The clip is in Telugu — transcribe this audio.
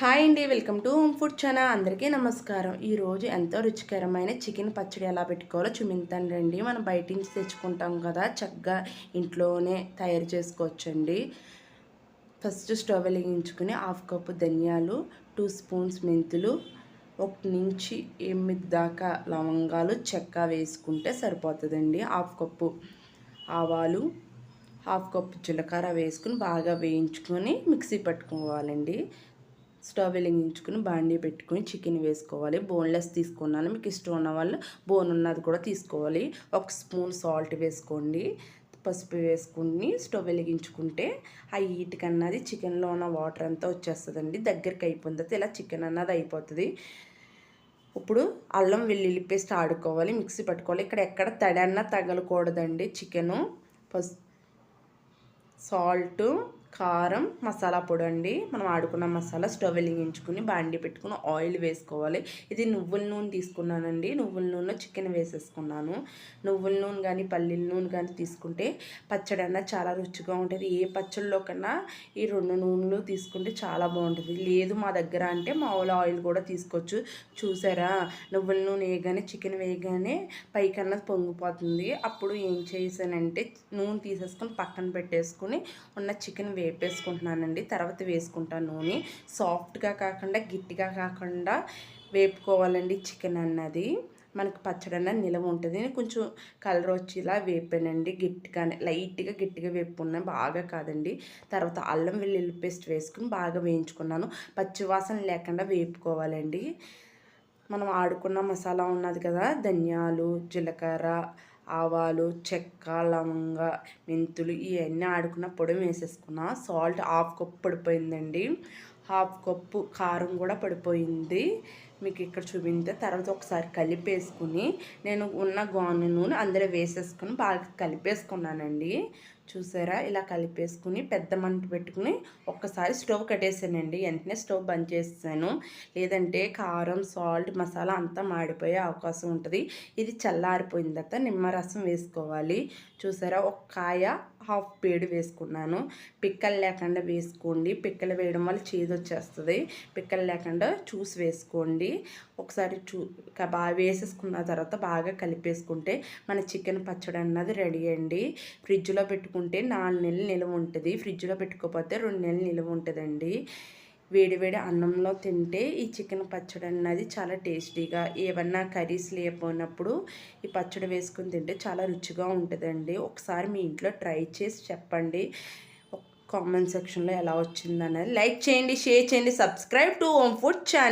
హాయ్ అండి welcome to home food channel. అందరికీ నమస్కారం. ఈరోజు ఎంతో రుచికరమైన చికెన్ పచ్చడి ఎలా పెట్టుకోవాలో చూపిస్తాను రండి. మనం బయట నుంచి తెచ్చుకుంటాం కదా చక్కగా ఇంట్లోనే తయారు చేసుకోవచ్చండి. ఫస్ట్ స్టవ్ వెలిగించుకుని హాఫ్ కప్పు ధనియాలు టూ స్పూన్స్ మెంతులు ఒకటి నుంచి ఎనిమిది దాకా లవంగాలు చెక్క వేసుకుంటే సరిపోతుందండి. హాఫ్ కప్పు ఆవాలు హాఫ్ కప్పు జీలకర్ర వేసుకుని బాగా వేయించుకొని మిక్సీ పట్టుకోవాలండి. స్టవ్ వెలిగించుకుని బాండీ పెట్టుకుని చికెన్ వేసుకోవాలి. బోన్లెస్ తీసుకున్నాను. మీకు ఇష్టం ఉన్న వాళ్ళు బోన్ ఉన్నది కూడా తీసుకోవాలి. ఒక స్పూన్ సాల్ట్ వేసుకోండి. పసుపు వేసుకుని స్టవ్ వెలిగించుకుంటే ఆ హీట్కి అన్నది చికెన్లో ఉన్న వాటర్ అంతా వచ్చేస్తుందండి. దగ్గరికి అయిపోతుంది ఇలా చికెన్ అన్నది అయిపోతుంది. ఇప్పుడు అల్లం వెల్లుల్లి పేస్ట్ ఆడుకోవాలి. మిక్సీ పట్టుకోవాలి. ఇక్కడ ఎక్కడ తడన్నా తగలకూడదండి చికెను. పసు సాల్టు కారం మసాలా పొడి అండి మనం ఆడుకున్న మసాలా స్టవ్ వెలిగించుకుని బాండి పెట్టుకుని ఆయిల్ వేసుకోవాలి. ఇది నువ్వుల నూనె తీసుకున్నానండి. నువ్వుల నూనె చికెన్ వేసేసుకున్నాను. నువ్వుల నూనె కానీ పల్లీల నూనె కానీ తీసుకుంటే పచ్చడి అన్న చాలా రుచిగా ఉంటుంది. ఏ పచ్చళ్ళలో కన్నా ఈ రెండు నూనెలు తీసుకుంటే చాలా బాగుంటుంది. లేదు మా దగ్గర అంటే మామూలు ఆయిల్ కూడా తీసుకోవచ్చు. చూసారా? నువ్వుల నూనె వేయగానే చికెన్ వేయగానే పైకన్నా పొంగిపోతుంది. అప్పుడు ఏం చేశానంటే నూనె తీసేసుకొని పక్కన పెట్టేసుకుని ఉన్న చికెన్ వేపేసుకుంటున్నానండి. తర్వాత వేసుకుంటాను నూనె. సాఫ్ట్గా కాకుండా గట్టిగా కాకుండా వేపుకోవాలండి చికెన్ అన్నది. మనకు పచ్చడి అన్నది నిలవ ఉంటుంది. కొంచెం కలర్ వచ్చేలా వేపానండి గట్టిగానే. లైట్గా గట్టిగా వేపుకున్నాను బాగా కాదండి. తర్వాత అల్లం వెల్లుల్లి పేస్ట్ వేసుకుని బాగా వేయించుకున్నాను. పచ్చివాసన లేకుండా వేపుకోవాలండి. మనం ఆడుకున్న మసాలా ఉన్నది కదా ధనియాలు జీలకర్ర ఆవాలు చెక్క లవంగ మెంతులు ఇవన్నీ ఆడుకున్న పొడి వేసేసుకున్నా. సాల్ట్ హాఫ్ కప్పు పడిపోయిందండి. హాఫ్ కప్పు కారం కూడా పడిపోయింది. మీకు ఇక్కడ చూపించే తర్వాత ఒకసారి కలిపేసుకుని నేను ఉన్న గోనె నూనె అందులో వేసేసుకుని బాగా కలిపేసుకున్నానండి. చూసారా? ఇలా కలిపేసుకుని పెద్ద మంట పెట్టుకుని ఒక్కసారి స్టవ్ కట్టేసానండి. వెంటనే స్టవ్ బంద్ చేసాను లేదంటే కారం సాల్ట్ మసాలా అంతా మాడిపోయే అవకాశం ఉంటుంది. ఇది చల్లారిపోయిన తర్వాత నిమ్మరసం వేసుకోవాలి. చూసారా? ఒక కాయ హాఫ్ పేడు వేసుకున్నాను. పిక్కలు లేకుండా వేసుకోండి. పిక్కలు వేయడం వల్ల చేదు వచ్చేస్తుంది పిక్కలు లేకుండా చూసి వేసుకోండి. ఒకసారి చూ బాగా వేసేసుకున్న తర్వాత బాగా కలిపేసుకుంటే మన చికెన్ పచ్చడి అన్నది రెడీ అండి. ఫ్రిడ్జ్లో పెట్టుకుంటే నాలుగు నెలలు నిలువ ఉంటుంది. ఫ్రిడ్జ్లో పెట్టుకోకపోతే రెండు నెలలు నిలువ ఉంటుందండి. వేడివేడి అన్నంలో తింటే ఈ చికెన్ పచ్చడి అన్నది చాలా టేస్టీగా ఏమన్నా కర్రీస్ లేకపోయినప్పుడు ఈ పచ్చడి వేసుకుని తింటే చాలా రుచిగా ఉంటుందండి. ఒకసారి మీ ఇంట్లో ట్రై చేసి చెప్పండి. కామెంట్ సెక్షన్లో ఎలా వచ్చిందనేది లైక్ చేయండి షేర్ చేయండి subscribe to home food channel.